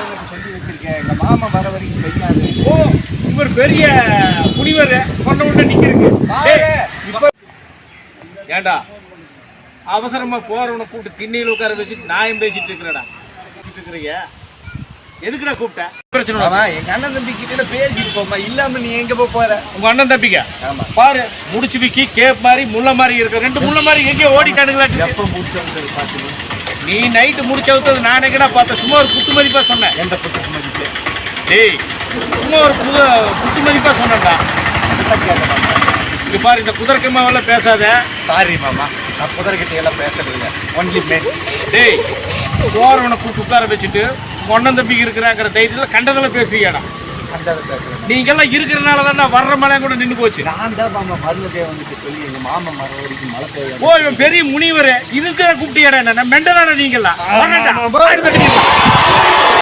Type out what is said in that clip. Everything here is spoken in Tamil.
உங்களுக்கு சொல்லி வச்சிருக்கேன். எங்க மாமா வர வரைக்கும் வைக்காது. ஓ இவர் பெரிய முனிவர் கொண்ட உடனே இப்ப ஏண்டா? அவசரமா போறவனை கூப்பிட்டு திண்ணையில் உட்கார வச்சுட்டு நாயம் பேசிட்டு இருக்கிறடா? பேசிட்டு இருக்கிறீங்க? எதுக்குடா கூப்பிட்ட? பிரச்சனை எங்க அண்ணன் தம்பி கிட்ட பேசிட்டு போமா இல்லாம நீ எங்க போக போற? உங்க அண்ணன் தம்பிக்க? ஆமா. பாரு முடிச்சு விக்கி கேப் மாதிரி முள்ள மாதிரி இருக்கு. ரெண்டு முள்ள மாதிரி எங்கேயோ ஓடிட்டானுங்களா? எப்ப முடிச்சவங்க பாத்து நீ நைட்டு முடிச்சவுத்தது நான் எங்கடா பார்த்தேன்? சும்மா ஒரு குத்து மதிப்பா சொன்னேன். எந்த புத்தகம் மதிப்பு? டேய் சும்மா ஒரு புது குத்து மதிப்பா சொன்னேன்டா. இங்க பாரு இந்த குதிரைக்கம்மாவெல்லாம் பேசாத. சாரி மாமா நான் புதர்கிட்ட எல்லாம் இல்ல. ஒன்லி மென் டேய் போறவனை கூப்பிட்டு உட்கார வச்சுட்டு ஒன்னன் தம்பிக்கு இருக்கிறாங்கிற தைரியத்துல கண்டதில் பேசுறேன். நீங்கெல்லாம் இருக்கிறனால தான் வர்ற மழை கூட நின்று போச்சு. நான் தான் மாமா மருந்ததே வந்துட்டு சொல்லி எங்க மாமா மர வரைக்கும் மழை ஓ இவன் பெரிய முனிவர். இதுக்கு கூப்பிட்டியாடா என்ன? மெண்டலான நீங்கெல்லாம்.